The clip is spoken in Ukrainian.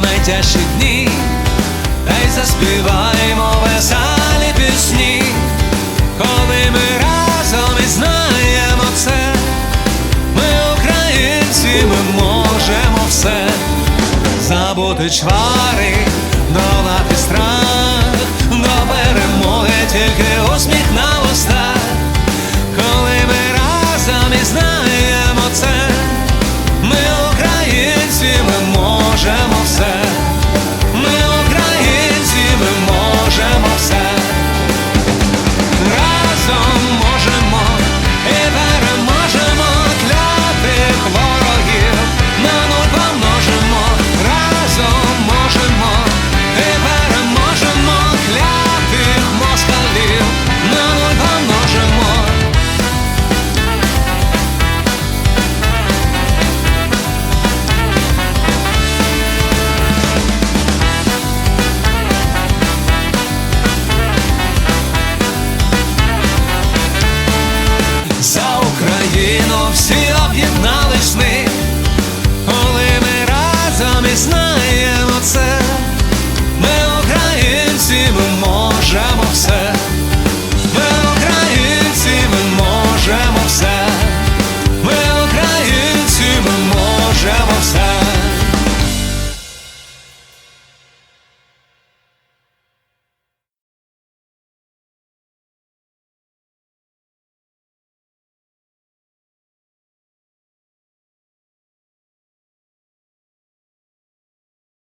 найтяжчі дні, та й заспіваємо веселі пісні, коли ми разом і знаємо це, ми українці, ми можемо все забути чвари. знає.